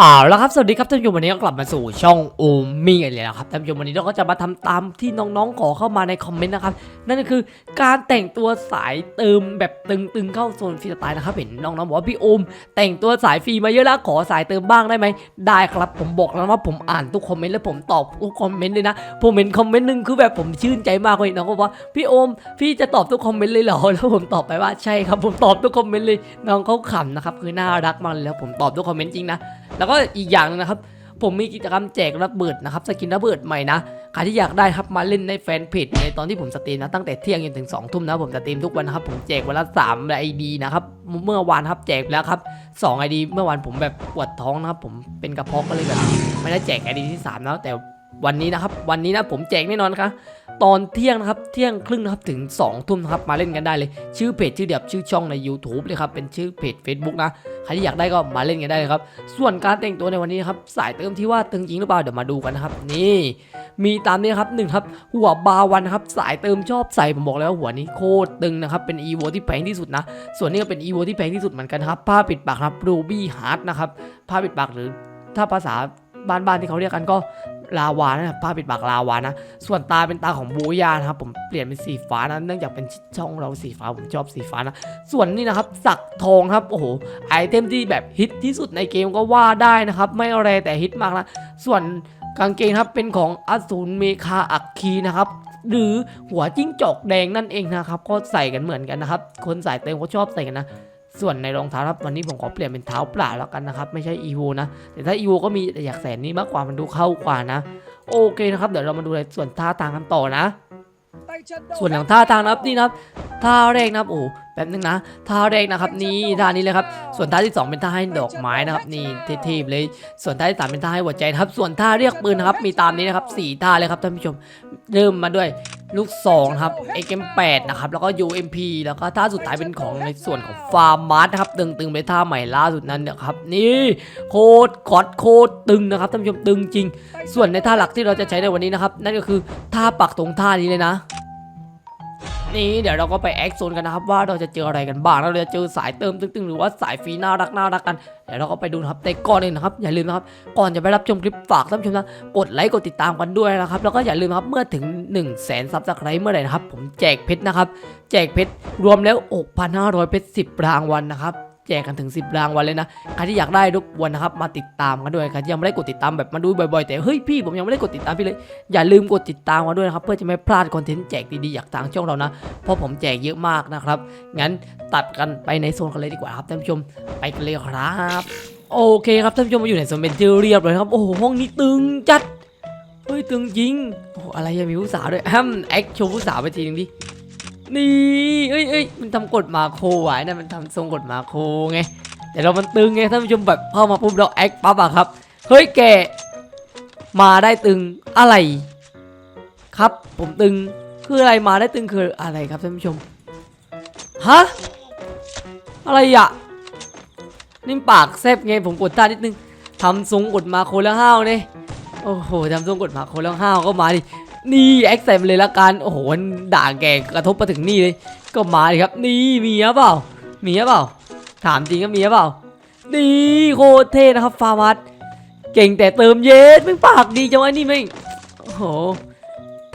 อ่าแล้วครับสวัสดีครับท่านผู้ชมวันนี้ก็กลับมาสู่ช่องโอมี่กันเลยนะครับท่านผู้ชมวันนี้เราก็จะมาทำตามที่น้องๆขอเข้ามาในคอมเมนต์นะครับนั่นก็คือการแต่งตัวสายเติมแบบตึงๆเข้าโซนฟรีสไตล์นะครับเห็นน้องๆบอกว่าพี่โอมแต่งตัวสายฟรีมาเยอะแล้วขอสายเติมบ้างได้ไหมได้ครับผมบอกแล้วว่าผมอ่านทุกคอมเมนต์และผมตอบทุกคอมเมนต์เลยนะผมเห็นคอมเมนต์หนึ่งคือแบบผมชื่นใจมากเลยน้องก็บอกว่าพี่โอมพี่จะตอบทุกคอมเมนต์เลยเหรอแล้วผมตอบไปว่าใช่ครับผมตอบทุกคอมเมนต์เลยน้องเขาขำนะครับคือน่ารักมากเลยแล้วผมตอบทุกคอมเมนต์จริงนะ แล้วก็อีกอย่างหนึงนะครับ ผมมีกิจกรรมแจกระเบิดนะครับสกินระเบิดใหม่นะใครที่อยากได้ครับมาเล่นในแฟนเพจในตอนที่ผมสตรีมนะตั้งแต่เที่ยงจนถึง2ทุ่มนะผมสตรีมทุกวันนะครับผมแจกวันละ3ไอดีนะครับเมื่อวานครับแจกไปแล้วครับ2ไอดีเมื่อวานผมแบบปวดท้องนะครับผมเป็นกระเพาะก็เลยแบบไม่ได้แจกไอดีที่3แล้วแต่ วันนี้นะครับ วันนี้นะผมแจกแน่นอนครับตอนเที่ยงนะครับ เที่ยงครึ่งนะครับถึง2ทุ่มนะครับมาเล่นกันได้เลย ชื่อเพจชื่อเดียบชื่อช่องใน YouTube เลยครับเป็นชื่อเพจ Facebook นะใครที่อยากได้ก็มาเล่นกันได้เลยครับ ส่วนการแต่งตัวในวันนี้นะครับสายเติมที่ว่าตึงจริงหรือเปล่าเดี๋ยวมาดูกันนะครับนี่มีตามนี้ครับหนึ่งครับหัวบาวันนะครับสายเติมชอบใส่ผมบอกแล้ววาหัวนี้โคตรตึงนะครับเป็น EVO ที่แพงที่สุดนะ ส่วนนี้ก็เป็น EVO ที่แพงที่สุดเหมือนกันครับผ้าปิดปากครับ Ruby Heart นะครับผ้าปิดปากหรือถ้าภาษาบ้านๆที่เขาเรียกกันก็ ลาวานะครับผ้าปิดปากลาวานะ ส่วนตาเป็นตาของบูยานะครับผมเปลี่ยนเป็นสีฟ้านะเนื่องจากเป็นช่องเราสีฟ้าผมชอบสีฟ้านะ ส่วนนี้นะครับสักทองครับโอ้โหไอเทมที่แบบฮิตที่สุดในเกมก็ว่าได้นะครับไม่แรแต่ฮิตมากนะส่วนกางเกงครับเป็นของอสูรเมคาอักคีนะครับหรือหัวจิ้งจอกแดงนั่นเองนะครับก็ใส่กันเหมือนกันนะครับ คนสายเต็มเขาชอบใส่กันนะ ส่วนในรองเท้าครับวันนี้ผมขอเปลี่ยนเป็นเท้าเปล่าแล้วกันนะครับ ไม่ใช่อีโวนะ แต่ถ้าอีโวก็มีแต่อยากแสนนี้มากกว่ามันดูเข้ากว่านะ โอเคนะครับ เดี๋ยวเรามาดูในส่วนท่าทางกันต่อนะ ส่วนหลังท่าทางนะครับนี่นะครับท่าแรกนะครับโอ้แป๊บนึงนะท่าแรกนะครับนี่ท่านี้เลยครับส่วนท่าที่สองเป็นท่าให้ดอกไม้นะครับนี่เท่ๆเลยส่วนท่าที่สามเป็นท่าให้หัวใจนะครับส่วนท่าเรียกปืนนะครับมีตามนี้นะครับสี่ท่าเลยครับท่านผู้ชมเริ่มมาด้วย ลูกสองนะครับ XM8 นะครับ แล้วก็ UMP แล้วก็ท่าสุดท้ายเป็นของในส่วนของฟาร์มาร์นะครับ ตึงๆไปท่าใหม่ล่าสุดนั้นนะครับ นี่โคตรกอดโคตรตึงนะครับท่านผู้ชมตึงจริง ส่วนในท่าหลักที่เราจะใช้ในวันนี้นะครับ นั่นก็คือท่าปักตรงท่านี้เลยนะ นี่เดี๋ยวเราก็ไปแอคโซนกันนะครับว่าเราจะเจออะไรกันบ้างเราจะเจอสายเติมตึ้งๆหรือว่าสายฟรีน่ารักน่ารักกันเดี๋ยวเราก็ไปดูนะครับแต่ก่อนเลยนะครับอย่าลืมนะครับก่อนจะไปรับชมคลิปฝากท่านผู้ชมนะกดไลค์กดติดตามกันด้วยนะครับแล้วก็อย่าลืมนะครับเมื่อถึง1นึ่งแสนซับสไครต์เมื่อไหร่นะครับผมแจกเพชรนะครับแจกเพชรรวมแล้ว 6,500เพชร10รางวัลนะครับ แจกกันถึง 10 รางวัลเลยนะ ใครที่อยากได้ทุกวันนะครับ มาติดตามกันด้วย ใครที่ยังไม่ได้กดติดตามแบบมาดูบ่อยๆ แต่เฮ้ยพี่ผมยังไม่ได้กดติดตามพี่เลย อย่าลืมกดติดตามกันด้วยนะครับ เพื่อจะไม่พลาดคอนเทนต์แจกดีๆจากทางช่องเรานะ เพราะผมแจกเยอะมากนะครับ งั้นตัดกันไปในโซนกันเลยดีกว่าครับท่านผู้ชม ไปกันเลยครับโอเคครับท่านผู้ชมมาอยู่ในโซนเป็นที่เรียบเลยครับ โอ้โหห้องนี้ตึงจัด เฮ้ยตึงจริง โอ้อะไรยังมีผู้สาวด้วยแฮมแอคโชว์ผู้สาวไปทีนึงดิ นี่เอ้ยเอ้ยมันทำกดมาโคไว้นะมันทำทรงกดมาโคไงแต่เรามันตึงไงท่านผู้ชมแบบเข้ามาปุ๊บเราแอคปั๊บอะครับเฮ้ยแกมาได้ตึงอะไร ครับผมตึงคืออะไรมาได้ตึงคืออะไรครับท่านผู้ชมฮะอะไรอะนี่ปากแซบไงผมกดท่านิดนึงทำทรงกดมาโคแล้วห้าวเนี่ยโอ้โหทำทรงกดมาโคแล้วห้าวก็มาดิ นี่แอคใส่มาเลยละกันโอ้โหมันด่าแกกระทบมาถึงนี่เลย ก็มาดิครับ นี่มีหรือเปล่า มีหรือเปล่า ถามจริงก็มีหรือเปล่า นี่โคตรเท่นะครับฟาร์มัสเก่งแต่เติมเย็ดไม่งปากดีจังวะนี่ไม่งโอ้โห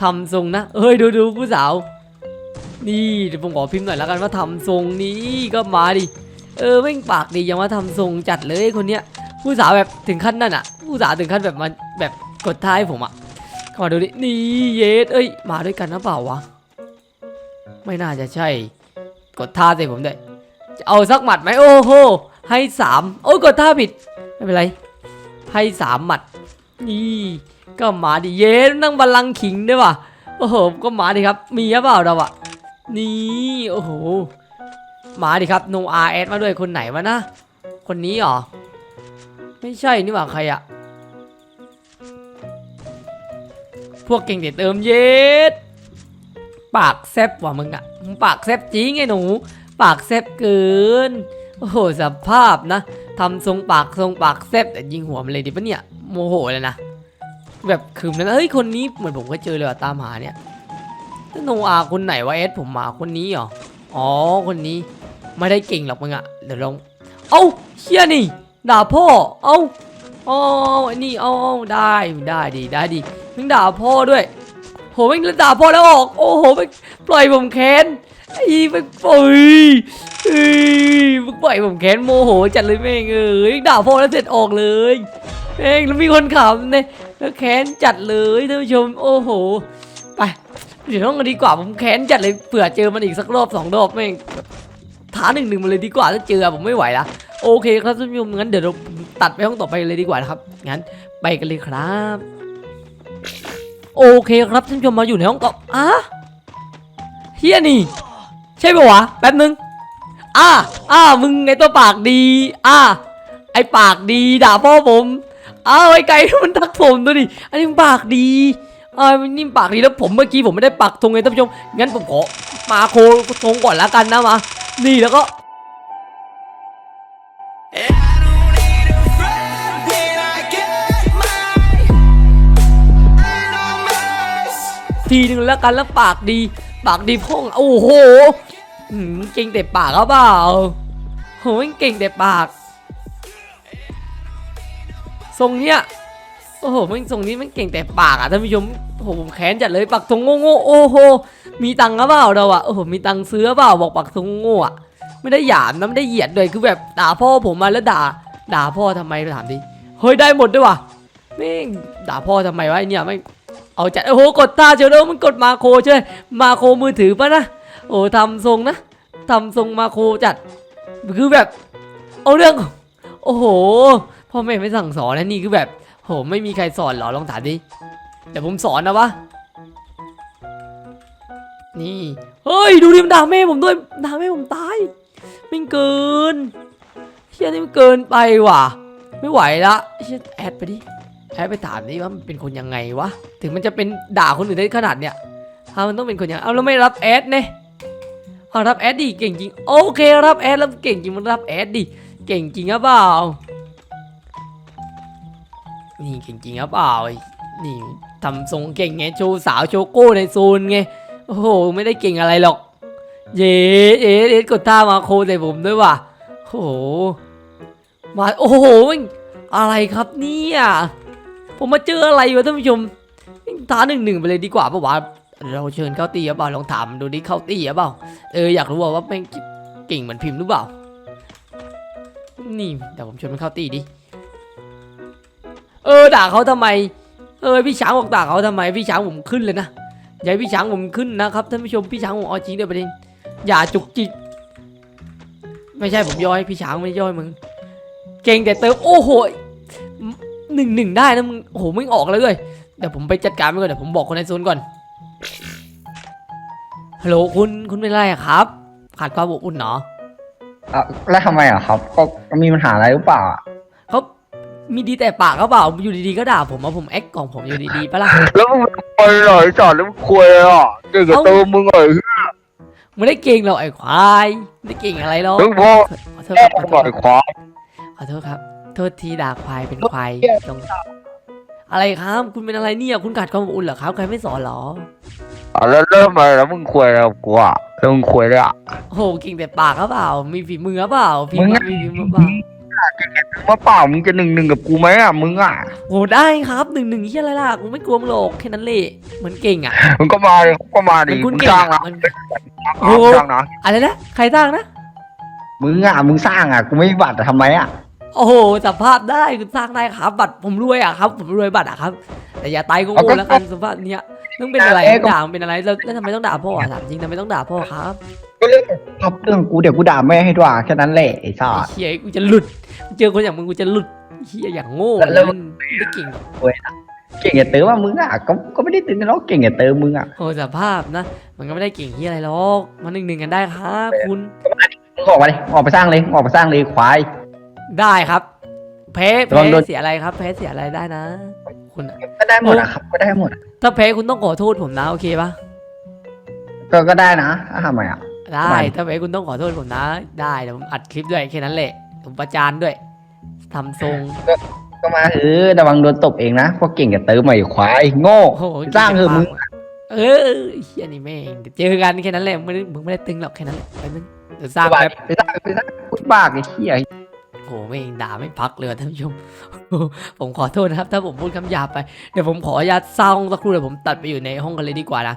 ทำทรงนะเอ้ยดูดูผู้สาว นี่เดี๋ยวผมขอพิมพ์หน่อยแล้วกันว่าทำทรงนี้ก็มาดิเออไม่งปากดียังว่าทำทรงจัดเลยคนเนี้ยผู้สาวแบบถึงขั้นนั่นอะผู้สาวถึงขั้นแบบมาแบบกดท้ายผมอะ ขามาดูดิ นี่เย็ดเอ้ย มาด้วยกันหรือเปล่าวะ ไม่น่าจะใช่ กดท่าใส่ผมด้วย จะเอาสักหมัดไหมโอ้โห ให้สามโอ้กดท่าผิด ไม่เป็นไร ให้สามหมัด นี่ ก็มาดิเย้นั่งบัลลังก์ขิงด้วยว่ะ โอ้โห ก็มาดิครับ มีหรือเปล่าเราอะนี่ โอ้โห มาดิครับ no r s มาด้วยคนไหนวะนะ คนนี้เหรอ ไม่ใช่นี่หว่าใครอะ พวกเก่งเด็ดเติมเย็ดปากแซบว่ะมึงอะมึงปากแซบจริงไอ้หนู ปากแซบเกิน โอ้โหสภาพนะทำทรงปากทรงปากแซบแต่ยิงหัวมันเลยดิปะเนี่ยโมโหเลยนะแบบคืมแล้วนเฮ้ยคนนี้เหมือนผมก็เจอเลยว่ะตามหาเนี่ยถ้าโนอาคนไหนวะเอสผมมาคนนี้เหรออ๋อคนนี้ไม่ได้เก่งหรอกมึงอะเดี๋ยวลองเอ้าเชี่ยนี่ด่าพ่อเอ้าอ๋อไอ้นี่เอ๋อได้ได้ดีได้ดี มึงด่าพ่อด้วยโหมึงด่าพ่อแล้วออก โอ้โหมึงปล่อยผมแค้นไอ้มึงปล่อยเอ้ยมึงปล่อยผมแค้นโมโหจัดเลยแม่งเอ้ยด่าพ่อแล้วเสร็จออกเลยแม่งแล้วมีคนขำเนี่ยแล้วแค้นจัดเลยท่านผู้ชมโอ้โหไปเดี๋ยวต้องกันดีกว่าผมแค้นจัดเลยเผื่อเจอมันอีกสักรอบสองรอบแม่งท้าหนึ่งหนึ่งมาเลยดีกว่าถ้าเจอผมไม่ไหวละโอเคครับท่านผู้ชมงั้นเดี๋ยวเราตัดไปห้องต่อไปเลยดีกว่านะครับงั้นไปกันเลยครับ โอเคครับท่านผู้ชมมาอยู่ในห้องต่ออะเฮียนี่ ใช่ปะวะ แป๊บนึง อะอะมึงไงตัวปากดี อะไอปากดีด่าพ่อผมอ้าวไอไก่มันทักผมตัวดิอันนี้มันปากดีอ่ามันนี่ปากดีแล้วผมเมื่อกี้ผมไม่ได้ปักธงไงท่านผู้ชมงั้นผมขอมาโคธงก่อนละกันนะมานี่แล้วก็ ทีหนึ่งแล้วกันแล้วปากดี ปากดีพ่องโอ้โหเก่งแต่ปากเขาเปล่าโหยเก่งแต่ปาก ทรงเนี้ยโอ้โหมันทรงนี้มันเก่งแต่ปากอะท่านผู้ชมโอ้โหผมแค้นจัดเลยปักทรงโง่ๆโอ้โหมีตังค์หรือเปล่าเราอะโอ้โหมีตังค์ซื้อเปล่าบอกปักทรงโง่อะไม่ได้หยามนะไม่ได้เหยียดเลยคือแบบด่าพ่อผมมาแล้วด่า ด่าพ่อทำไมถามดิเฮ้ยได้หมดด้วยว่ะแม่ด่าพ่อทำไมวะไอเนี่ยไม่ เอาจัดโอ้โหกดตาเชียวแล้วมันกดมาโครใช่ไหมมาโคมือถือปะนะโอ้ทำทรงนะทำทรงมาโคจัด คือแบบ เอาเรื่อง โอ้โหพ่อแม่ไม่สั่งสอนนะนี่คือแบบโหไม่มีใครสอนหรอลองถามดิเดี๋ยวผมสอนนะวะนี่เฮ้ยดูดิมันด่าแม่ผมด้วยด่าแม่ผมตายม่งเกินเฮียนี่มันเกินไปว่ะ ไม่ไหวละเฮียแอดไปดิ แอบไปถามนี่ว่ามันเป็นคนยังไงวะ ถึงมันจะเป็นด่าคนอื่นได้ขนาดเนี้ยถ้ามันต้องเป็นคนยังเอาแล้วไม่รับแอดเนี่ยเอารับแอดดิเก่งจริง โอเครับแอดแล้วเก่งจริงมันรับแอดดิ เก่งจริงหรือเปล่า นี่เก่งจริงหรือเปล่าไอ้นี่ทำทรงเก่งไงโชว์สาวโชโก้ในโซนไง โอ้โหไม่ได้เก่งอะไรหรอก เย้เอ๊เอ๊กดท่ามาโคใส่ผมด้วยว่ะ โอ้โห มาโอ้โหมันอะไรครับเนี่ย ผมมาเจออะไรวะท่านผู้ชมท้าหนึ่งหนึ่งไปเลยดีกว่าปะวะเราเชิญเข้าตีหรือเปล่าลองถามดูดิเข้าตีหรือเปล่าเอออยากรู้ว่าว่าแม่งเก่งเหมือนพิมพ์หรือเปล่า นี่เดี๋ยวผมชวนมันเข้าตีดิเออด่าเขาทำไม เออพี่ช้างบอกด่าเขาทำไมพี่ช้างผมขึ้นเลยนะอย่าพี่ช้างผมขึ้นนะครับท่านผู้ชมพี่ช้างผมเอาจริงเดี๋ยวประเด็นอย่าจุกจิกไม่ใช่ผมย่อยพี่ช้างไม่ได้ย่อยมึง เก่งแต่เติมโอ้โห หนึ่งหนึ่งได้นะมึงโอ้โหมึงออกแล้วเลยเดี๋ยวผมไปจัดการมันก่อนเดี๋ยวผมบอกคนในโซนก่อนฮัลโหลคุณคุณเป็นไรอะครับ ขาดความอบอุ่นเนาะอะแล้วทำไมอะครับ ก็ก็มีปัญหาอะไรหรือเปล่าอะเขามีดีแต่ปากเขาเปล่าอยู่ดีๆก็ด่าผมว่าผมแอคของผมอยู่ดีๆปะล่ะ แล้วมึงไปไหนจอดแล้วมึงคุยอะเก่งกับเอ้าตัวมึงไอ้ไม่ได้เก่งหรอกไอ้ควายไม่ได้เก่งอะไรหรอกมึงพอขอโทษแอครับบขอโทบ่อษยควายขอโทษครับ โทษทีด่าควายเป็นควายตรงอะไรครับ คุณเป็นอะไรเนี่ย คุณขาดความอบอุ่นเหรอครับ ใครไม่สอนเหรออะแล้วเริ่มมาแล้วมึงคุยแล้วกูอะแล้วมึงคุยเลยอะโอ้โหเก่งแต่ปากเขาเปล่า มีฝีมือเปล่าฝีมือมีฝีมือเปล่ามาเปล่ามึงจะหนึ่งหนึ่งกับกูไหมอะมึงอะโอ้ได้ครับหนึ่งหนึ่งเฮียอะไรล่ะกูไม่กลัวมึงหรอกแค่นั้นแหละเหมือนเก่งอะมึงก็มาดิก็มาเหมืดิอนคุณมึงเก่งจ้างอะนะมันโอ้โหจ้างนะอะไรนะใครสร้างนะมึงอะมึงสร้างอะกูไม่มีบัตรอะทำไมอะ โอ้โหสัมภาษณ์ได้คุณสร้างได้ครับ บัตรผมรวยอะครับ ผมรวยบัตรอะครับ แต่อย่าตายโง่ๆแล้วกันสัมภาษณ์เนี้ยต้องเป็นอะไรด่ามันเป็นอะไรแล้วแล้วทำไมต้องด่าพ่ออะถามจริงทำไมต้องด่าพ่อครับก็เรื่องครับเรื่องกูเดี๋ยวกูด่าแม่ให้ด้วยแค่นั้นแหละไอ้สัไอ้สเฮียกูจะหลุดเจอคนอย่างมึงกูจะหลุดเฮียอย่างโง่แล้วมันไม่เก่งหรอกเก่งอย่าเติมว่ามึงอะก็ก็ไม่ได้ตึงกันหรอกเก่งอย่าเติมมึงอะโอ้สภาพนะมันก็ไม่ได้เก่งเฮียอะไรหรอกมาหนึ่งหนึ่งกันได้ครับคุณมึงออกมาเลยออกไปสร้างเลยออกไปสร้างเลยควาย ได้ครับ แพ้ระวัแพ้งโดนเสียอะไรครับ แพ้เสียอะไรได้นะ คุณอะก็ได้หมดอะครับ ก็ได้หมดอะถ้าแพ้คุณต้องขอโทษผมนะ โอเคปะก็ก็ได้นะถ้าทำไมอะ ได้ไม่ถ้าแพ้คุณต้องขอโทษผมนะ ได้เดี๋ยวผมอัดคลิปด้วยแค่นั้นแหละผมประจานด้วยทำทรง ก็มาเออระวังโดนตบเองนะเพราะเก่งอย่าเติมใหม่ควายโง่โอ้โหสร้างเถอะมึงเออเฮียนี่แม่งเดี๋ยวเจอกันแค่นั้นแหละมึงไม่ได้มึงไม่ได้ตึงหรอกแค่นั้นแหละไปมึงเดี๋ยวสร้างไปแป๊บ ไปสร้างไปสร้างพูดบ้าไอ้เหี้ย โหไม่งด่าไม่พักเลยว่ะท่านผู้ชม ผมขอโทษนะครับ ถ้าผมพูดคำหยาบไป เดี๋ยวผมขออนุญาตเศร้าสักครู่เดี๋ยวผมตัดไปอยู่ในห้องกันเลยดีกว่านะ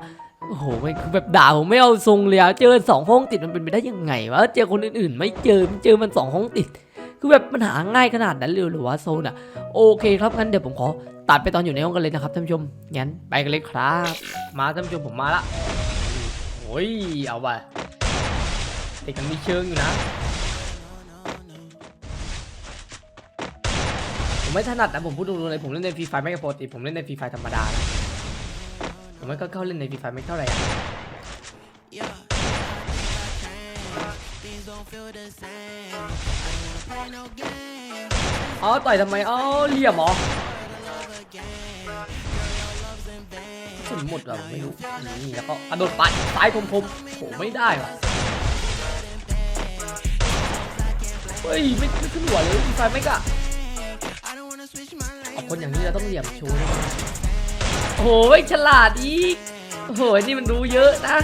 โอ้โหไม่คือแบบด่าผมไม่เอาทรงเลยอะเจอสองห้องติดมันเป็นไปได้ยังไงวะ เจอคนอื่นๆ ไม่เจอมันเจอมันสองห้องติด คือแบบมันหาง่ายขนาดนั้นเลยหรือวะโซนอะโอเคครับงั้นเดี๋ยวผมขอตัดไปตอนอยู่ในห้องกันเลยนะครับท่านผู้ชม งั้นไปกันเลยครับ มาท่านผู้ชมผมมาละโอ้ยเอาว่ะเด็กมันมีเชิงอยู่นะ ไม่ถนัดนะผมพูดตรงๆเลยผมเล่นในฟรีไฟไม่กับปกติผมเล่นในฟรีไฟธรรมดานะผมไม่ก็เข้าเล่นในฟรีไฟไม่เท่าไหร่อะอ๋อต่อยทำไมอ๋อเหลี่ยมเหรอสุดหมดเหรอไม่รู้นี่แล้วก็กระโดดปัดซ้ายคมๆโหไม่ได้ว่ะเฮ้ยไม่ไม่ขึ้นหัวเลยฟรีไฟไม่กะ คนอย่างนี้เราต้องเหลี่ยมชว์ด้วยนะโอ้โหไม่ฉลาดอีกโอ้โหนี่มันรู้เยอะนะ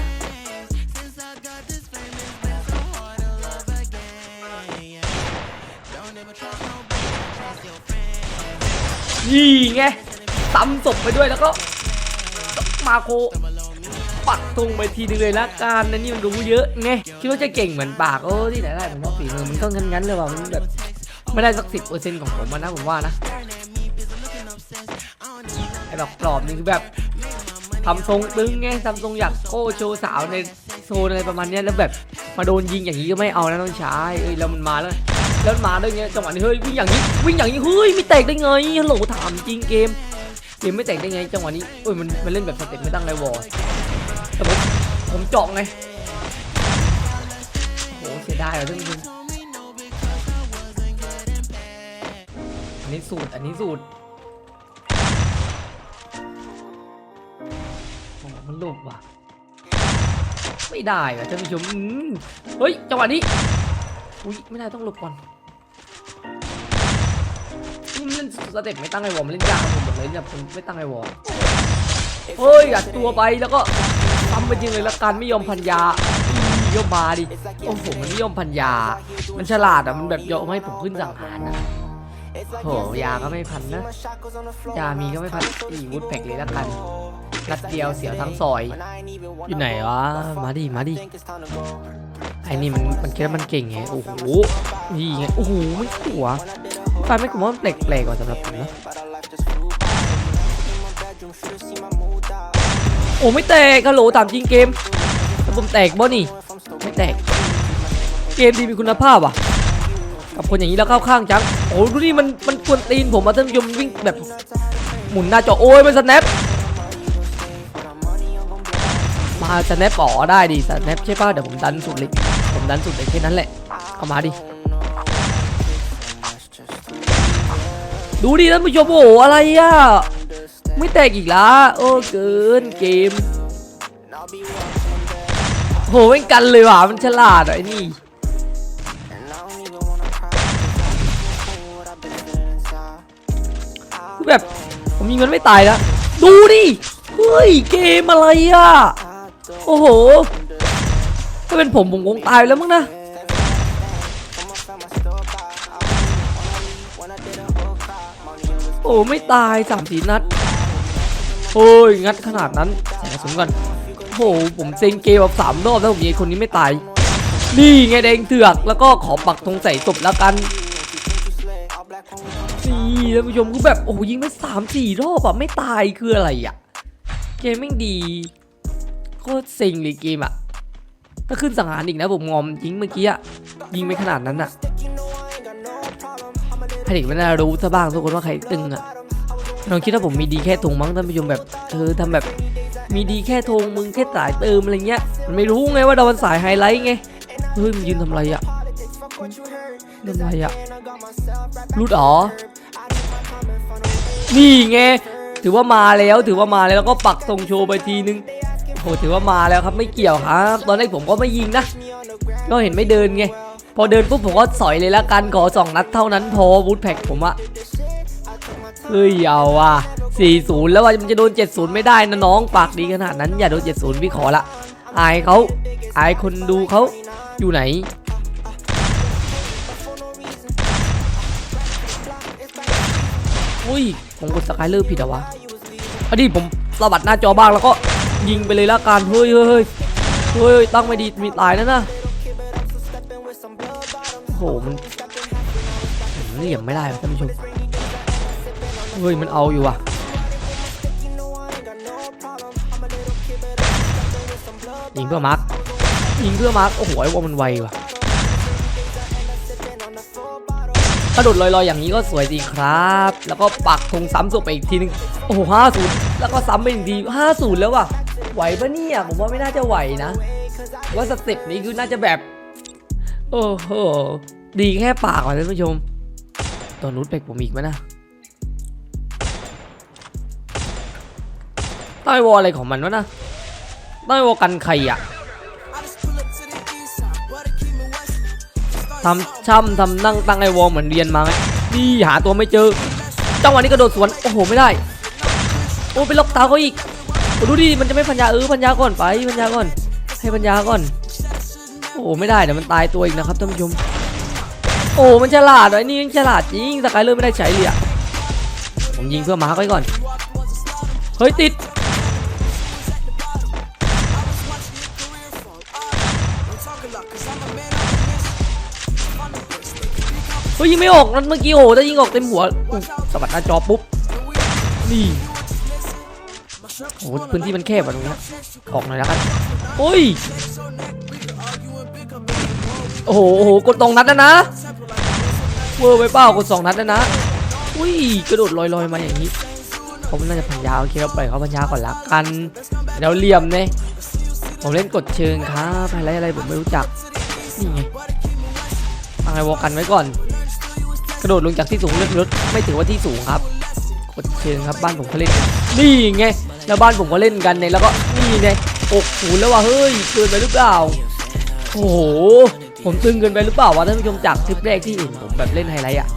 นี่ไงตำศพไปด้วยแล้วก็มาโคปักตรงไปทีนึงเลยละกันนะนี่มันรู้เยอะไงคิดว่าจะเก่งเหมือนปากโอ้ที่ไหนได้ผมว่าฝีมือมันก็งั้นๆเลยว่ะมันแบบไม่ได้สักสิบเปอร์เซ็นต์ของผมนะผมว่านะ ไอ้ดอกกรอบนี่คือแบบทำทรงตึงไงทำทรงอยากโก้โชว์สาวในโซนอะไรประมาณนี้แล้วแบบมาโดนยิงอย่างนี้ก็ไม่เอานะน้องชายเอ้ยแล้วมันมาแล้วแล้วมันมาด้วยเงี้ยจังหวะนี้เฮ้ยวิ่งอย่างนี้วิ่งอย่างนี้เฮ้ยไม่แตกได้ไงฮัลโหลถามจริงเกมเกมไม่แตกได้ไงจังหวะนี้เอ้ยมันมันเล่นแบบสเต็ปไม่ตั้งไรวอลแต่ผมผมเจาะไงโอ้โหเสียดายอะท่านผู้ชมอันนี้สูตรอันนี้สูตร ลบว่ะ ไม่ได้ว่ะท่านผู้ชมอืมเฮ้ยจังหวะนี้ อุ้ยไม่ได้ต้องหลบก่อนนี่มันเล่นสเต็ปไม่ตั้งไอวอลมันเล่นยากผมหมดเลยเนี่ยผมไม่ตั้งไอวอลเฮ้ยอัดตัวไปแล้วก็ทำไปจริงเลยละกันไม่ยอมพันยาอียอมมาดิโอ้โหมันไม่ยอมพันยา มันฉลาดอะมันแบบยอมให้ผมขึ้นสังหารนะโหยาก็ไม่พันนะ ยามีก็ไม่พันอีวุฒแพ็กเลยละกัน นัดเดียวเสียวทั้งซอย อยู่ไหนวะ มาดิ มาดิ ไอ้นี่มันมันคิดว่ามันเก่งไง โอ้โหนี่ไง โอ้โหไม่ขัวไฟไม่ขัวมันแปลกๆกว่าสำหรับผมนะ โอ้ไม่แตกกะโหลถามจริงเกมแต่ผมแตกบ่นี่ ไม่แตก เกมดีมีคุณภาพอะกับคนอย่างนี้แล้วเข้าข้างจัง โอ้ดูนี่มันมันกวนตีนผมมาท่านผู้ชมวิ่งแบบหมุนหน้าจอ โอ้ยมันสแนป มาสแนปอ๋อได้ดิสแนปใช่ป่ะเดี๋ยวผมดันสุดเลยผมดันสุดเลยแค่นั้นแหละเอามาดิดูดิท่านผู้ชมโอ้โหอะไรอะไม่แตกอีกละโอ้เกินเกมโหไม่งกันเลยว่ะมันฉลาดไอ้นี่แบบผมยิงมันไม่ตายแล้วดูดิเฮ้ยเกมอะไรอะ โอ้โห ถ้าเป็นผมผมคงตายแล้วมั้งนะ โอ้ไม่ตายสามสีนัดโอ้ยงัดขนาดนั้นใส่กระสุนก่อนโอ้โหผมเซ็งเกมแบบสามรอบแล้วผมยิงคนนี้ไม่ตาย นี่ไงแดงเถือกแล้วก็ขอปักธงใส่ศพแล้วกันนี่ท่านผู้ชมคือแบบโอ้ยิงไปสามสี่รอบอะไม่ตายคืออะไรอะเกมไม่ดี โคตรเซ็งเลยเกมอะถ้าขึ้นสังหารอีกนะผมงอมยิงเมื่อกี้อะยิงไปขนาดนั้นอะให้เด็กมันน่ารู้ซะบ้างทุกคนว่าใครตึงอะลองคิดว่าผมมีดีแค่ธงมั้งท่านผู้ชมแบบเธอทำแบบมีดีแค่ธงมึงแค่สายเติมอะไรเงี้ยมันไม่รู้ไงว่าเรามันสายไฮไลท์ไงเฮ้ยมันยืนทำอะไรอะทำอะไรอะรูดอ๋อนี่ไงถือว่ามาแล้วถือว่ามาแล้วแล้วก็ปักทรงโชว์ไปทีนึง โหถือว่ามาแล้วครับไม่เกี่ยวครับตอนแรกผมก็ไม่ยิงนะก็เห็นไม่เดินไงพอเดินปุ๊บผมก็สอยเลยละกันขอสองนัดเท่านั้นพอบูทแพ็กผมอะเฮ้ยเอาว่ะ40 แล้วว่ามันจะโดน 70 ไม่ได้นะน้องปากดีขนาดนั้นอย่าโดน 70 พี่ขอละ อายเขาอายคนดูเขาอยู่ไหนอุ้ยผมกดสกายเลอร์ผิดเหรอวะอันนี้ผมสะบัดหน้าจอบ้างแล้วก็ ยิงไปเลยละกันเฮ้ยเฮ้ยเฮ้ยเฮ้ยตั้งไม่ดีมีตายแล้วนะโอ้โหมันมันเหลี่ยมไม่ได้ท่านผู้ชมเฮ้ยมันเอาอยู่อะยิงเพื่อมาร์คยิงเพื่อมาร์คโอ้โหไอ้วอมันไวว่ะกระโดดลอยๆอย่างนี้ก็สวยดีครับ แล้วก็ปักธงซ้ำศพไปอีกทีนึง โอ้โหห้าศูนย์แล้วก็ซ้ำไปอีกทีห้าศูนย์แล้วว่ะ ไหวปะเนี่ย ผมว่าไม่น่าจะไหวนะ ว่าสเต็ปนี้คือน่าจะแบบ โอ้โห ดีแค่ปากว่ะท่านผู้ชม ตัวนุชเป็กผมอีกไหมนะใต้วอลอะไรของมันวะนะใต้วอลกันใครอะทำช่ำทำนั่งตั้งไอวอลเหมือนเรียนมาไงนี่หาตัวไม่เจอ จังหวะนี้กระโดดสวน โอ้โห ไม่ได้ โอ้ไปล็อกเท้าเขาอีก ดูดิมันจะไม่พันยาเออพันยาก่อนไปพันยาก่อน ให้พันยาก่อน โอ้ไม่ได้เดี๋ยวมันตายตัวอีกนะครับท่านผู้ชมโอ้มันฉลาดไอ้นี่ยังฉลาดจริงสกายเลอร์ไม่ได้ใช้เลยอะผมยิงเพื่อมาร์คไว้ก่อนเฮ้ยติดเฮ้ยยิงไม่ออกนั่นเมื่อกี้โอ้ถ้ายิงออกเต็มหัวสะบัดหน้าจอปุ๊บนี่ โอ้โหพื้นที่มันแคบอะตรงเนี้ยออกหน่อยแล้วกันโอ้ยโอ้โหโอ้โหกดตองนัดนะนะเวอร์ไปเปล่ากดสองนัดนะนะอุ้ยกระโดดลอยๆมาอย่างนี้ผมน่าจะพันยาโอเคเราปล่อยเขาพันยาก่อนละกันเดี๋ยวเหลี่ยมเนี่ยผมเล่นกดเชิงครับอะไรอะไรผมไม่รู้จักนี่ไงตั้งไอวอลกันไว้ก่อน กระโดดลงจากที่สูงเลือดรถไม่ถือว่าที่สูงครับ กดเชิงครับบ้านผมเขาเล่นนี่ไง แล้วบ้านผมก็เล่นกันเนี่ยแล้วก็นี่ไงอกศูนย์แล้วว่ะเฮ้ยเกินไปหรือเปล่าโอ้โหผมตึงเกินไปหรือเปล่าวะท่านผู้ชมจากคลิปแรกที่เห็นผมแบบเล่นไฮไลท์อะ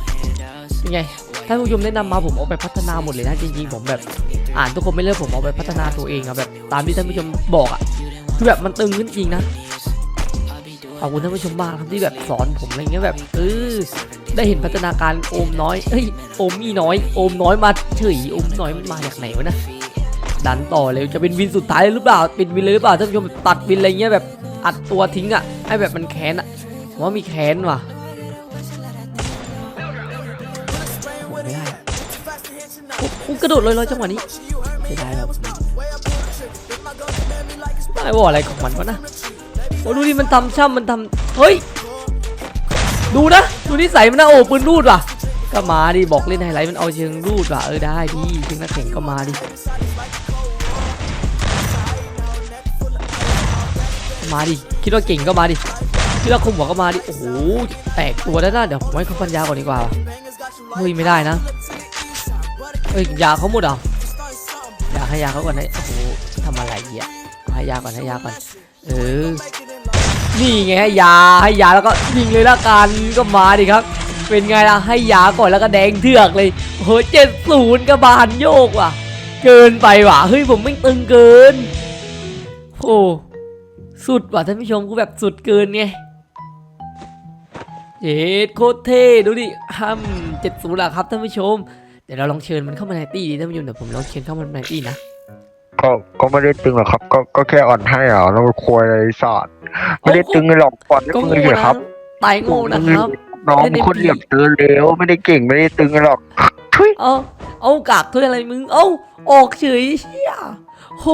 ยังไงท่านผู้ชมแนะนำมาผมเอาไปพัฒนาหมดเลยนะจริงๆผมแบบ อ่านทุกคนไม่เลิกผมเอาไปพัฒนาตัวเองอะแบบตามที่ท่านผู้ชมบอกอะคือแบบมันตึงขึ้นจริงนะขอบคุณท่านผู้ชมมากครับที่แบบสอนผมอะไรเงี้ยแบบเออได้เห็นพัฒนาการโอมน้อยเฮ้ยโอมมีน้อย โอมน้อยมาเฉยโอมน้อยมันมาจากไหนวะนะ ดันต่อเลยจะเป็นวินสุดท้ายหรือเปล่าเป็นวินเลยหรือเปล่าท่านผู้ชมตัดวินอะไรเงี้ยแบบอัดตัวทิ้งอะให้แบบมันแค้นอะว่ามีแค้นว่ะไม่ได้อะโอ้โอ้กระโดดลอยๆจังหวะนี้ไม่ได้ครับไม่ว่าอะไรของมันวะนะโอ้ดูดิมันทำช่ำมันทำเฮ้ยดูนะดูนิสัยมันนะโอ้ปืนรูดว่ะก็มาดิบอกเล่นไฮไลท์มันเอาเชิงรูดว่ะเออได้ดิเชิงนักแข่งก็มาดิ มาดิ คิดว่าเก่งก็มาดิ คิดว่าคุมหัวก็มาดิ โอ้โห แตกตัวแล้วนะเดี๋ยวผมให้เขาพันยาก่อนดีกว่าเฮ้ยไม่ได้นะเอ้ยยาเขาหมดเหรอยากให้ยาเขาก่อนนะโอ้โหทำอะไรอะให้ยาก่อนให้ยาก่อน เออ นี่ไงให้ยาให้ยาแล้วก็ยิงเลยละกันก็มาดิครับ เป็นไงล่ะให้ยาก่อนแล้วก็แดงเถือกเลยโอ้โหเจ็ดศูนย์กระบาลโยกว่ะ เกินไปว่ะ เฮ้ยผมไม่ตึงเกิน โอ้ สุดว่ะท่านผู้ชมกูแบบสุดเกินไงเจ็ดโคตรเท่ดูดิห้ามเจ็ดศูนย์ละครับท่านผู้ชม เดี๋ยวเราลองเชิญมันเข้ามาในตี้ดีท่านผู้ชมเดี๋ยวผมลองเชิญเข้ามาในตี้นะ ก็ก็ไม่ได้ตึงหรอกครับ ก็ก็แค่อ่อนให้อะแล้วก็ควยอะไรสอดไม่ได้ตึงหรอกอ่อนให้ก็มึโง่งเฉยนะครับ ตายโง่นะครับน้องเล่นเป็นคน MP เหลี่ยมเตือนเร็วไม่ได้เก่งไม่ได้ตึงหรอกทุยเอาเอากากถ้วยอะไรมึง เอาออกเฉยเชี่ยโห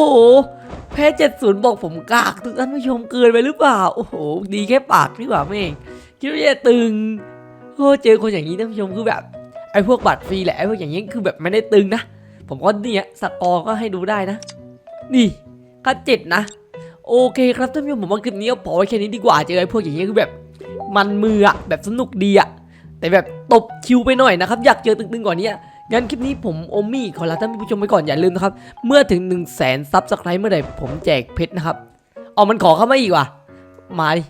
แพ้เจ็ดศูนย์บอกผมกากทุกท่านผู้ชมเกินไปหรือเปล่า โอ้โห ดีแค่ปากดีกว่าแม่งคิดว่าจะตึงโอ้เจอคนอย่างนี้ท่านผู้ชมคือแบบไอ้พวกบัตรฟรีแหละไอ้พวกอย่างนี้คือแบบไม่ได้ตึงนะ ผมก็เนี่ยสกอร์ก็ให้ดูได้นะ นี่ก็เจ็ดนะ โอเคครับท่านผู้ชมผมว่าคลิปนี้ก็พอแค่นี้ดีกว่าเจอไอ้พวกอย่างนี้คือแบบ มันมืออะแบบสนุกดีอะแต่แบบตบคิวไปหน่อยนะครับ อยากเจอตึงๆกว่านี้ งั้นคลิปนี้ผมโอมี่ขอลาท่านผู้ชมไปก่อนอย่าลืมนะครับ เมื่อถึง1นึ่งแสนซับสไครต์เมื่อใดผมแจกเพชรนะครับ เอามันขอเข้ามาอีกว่ะ มาดิ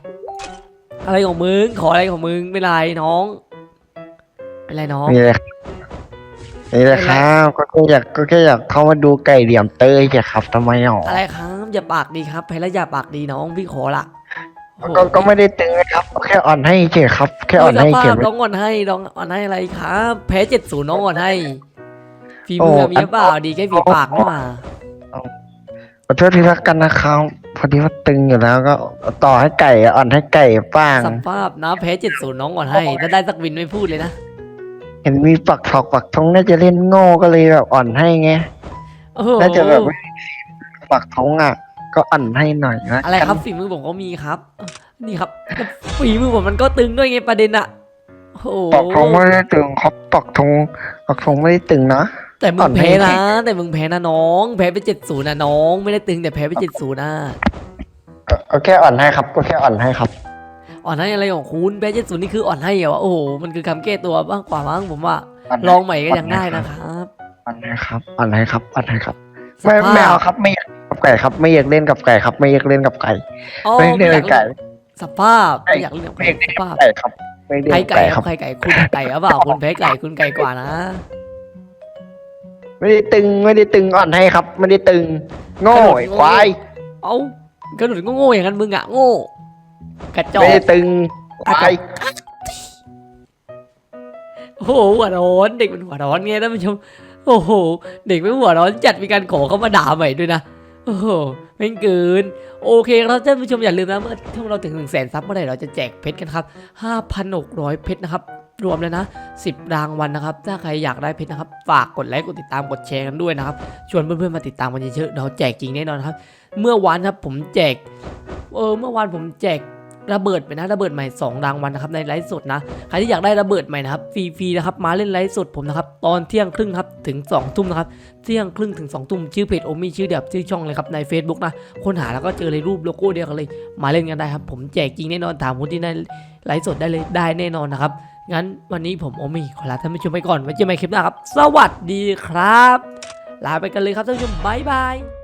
อะไรของมึง ขออะไรของมึงเป็นไรน้อง เป็นไรน้อง นี่เลยนี่เลยครับก็แค่อยากก็แค่อยากเข้ามาดูไก่เหลี่ยมเตยแค่ครับทำไมอะอะไรครับอย่าปากดีครับแพ้แล้วอย่าปากดีน้องพี่ขอละโอ้โห ก็ก็ไม่ได้ตึงนะครับก็แค่อ่อนให้เฉยครับ แค่อ่อนให้เฮ้ยเฉสยภาพน้องอ่อนให้น้องอ่อนให้อะไรครับแพ้เจ็ดศูนย์น้องอ่อนให้ฝีมือมีหรือเปล่าดีแค่ฝีปากนี่มาขอโทษทีละกันนะครับพอดีว่าตึงอยู่แล้วก็ต่อให้ไก่อ่อนให้ไก่บ้างสภาพนะแพ้เจ็ดศูนย์น้องก่อนให้ถ้าได้สักวินไม่พูดเลยนะเห็นมีปักถอกปักทงน่าจะเล่นโง่ก็เลยแบบอ่อนให้ไงโอ้โหน่าจะแบบปักทงอะ ก็อ่อนให้หน่อยนะอะไรครับฝีมือผมก็มีครับ นี่ครับฝีมือผมมันก็ตึงด้วยไงประเด็นอะโอ้โหปักทงไม่ได้ตึงครับปักทงปักทงไม่ได้ตึงนะแต่มึอ่องนให้แพ้นะแต่มึงแพ้นะน้องแพ้ไปเจ็ดศูนย์นะน้อง ไม่ได้ตึงแต่แพ้ไปเจ็ดศูนย์นะก็ก็แค่อ่อนให้ครับ ก็แค่อ่อนให้ครับ อ่อนให้อะไรของคุณแพ้เจ็ดศูนย์นี่คืออ่อนให้เหรอวะโอ้โหมันคือคำแก้ตัวบ้างกว่ามั้งผมว่าอ่อนให้ลองใหม่ก็ยังได้นะครับอ่อนให้ครับอ่อนให้ครับอ่อนให้ครับสไม่ภาพไม่เอาครับไม่อยากกับ ไก่ครับไม่อยากเล่นกับไก่ครับไม่อยากเล่นกับไก่อ๋อไม่ไม่เล่นอยากับกไก่เล่นสภาพไม่อยากเล่นกับไม่ไก่อยากเล่นสกับภาพไก่ครับไม่เล่นใครกับไก่ไก่คครัรับบใครไก่คุณไก่หรือเปล่าคุณแพ้ไก่คุณไก่กว่านะไม่ได้ตึงไม่ได้ตึงอ่อนให้ครับ ไม่ได้ตึงโง่ไอ้ควายเอ้ากระโดดก็โง่อย่างนั้นมึงอะโง่กระจอไม่ได้กตึงควายโอ้โหหัวร้อนเด็กมันหัวร้อนไงท่านผู้ชมโอ้โหเด็กไม่หัวร้อนจัดมีการขอเข้ามาด่าใหม่ด้วยนะ โอ้โหแม่เกิน โอเคครับท่านผู้ชมอย่าลืมนะเมื่อถ้าเราถึง1นึ่งแสนซับเมื่อไหร่เราจะแจกเพชรกันครับ 5,600 เพชรนะครับ รวมเลยนะ 10 รางวัลนะครับ ถ้าใครอยากได้เพชรนะครับ ฝากกดไลค์กดติดตามกดแชร์กันด้วยนะครับ ชวนเพื่อนๆมาติดตามกันเยอะๆเราแจกจริงแน่นอนครับ เมื่อวานครับผมแจก เออเมื่อวานผมแจก ระเบิดไปนะระเบิดใหม่2รางวัลนะครับในไลฟ์สดนะใครที่อยากได้ระเบิดใหม่นะครับฟรีๆนะครับมาเล่นไลฟ์สดผมนะครับตอนเที่ยงครึ่งครับถึง2องทุ่มนะครับเที่ยงครึ่งถึง2องทุ่มชื่อเพจโอมี่ชื่อเดียบชื่อช่องเลยครับใน Facebook นะค้นหาแล้วก็เจอเลยรูปโลโก้เดียวกันเลย มาเล่นกันได้ครับ ผมแจกจริงแน่นอนถามคนที่ได้ไลฟ์สดได้เลยได้แน่นอนนะครับงั้นวันนี้ผมโอมี่ขอลาท่านผู้ชมไปก่อนไว้เจอกันใหม่คลิปหน้าครับ สวัสดีครับ ลาไปกันเลยครับท่านผู้ชมบ๊ายบาย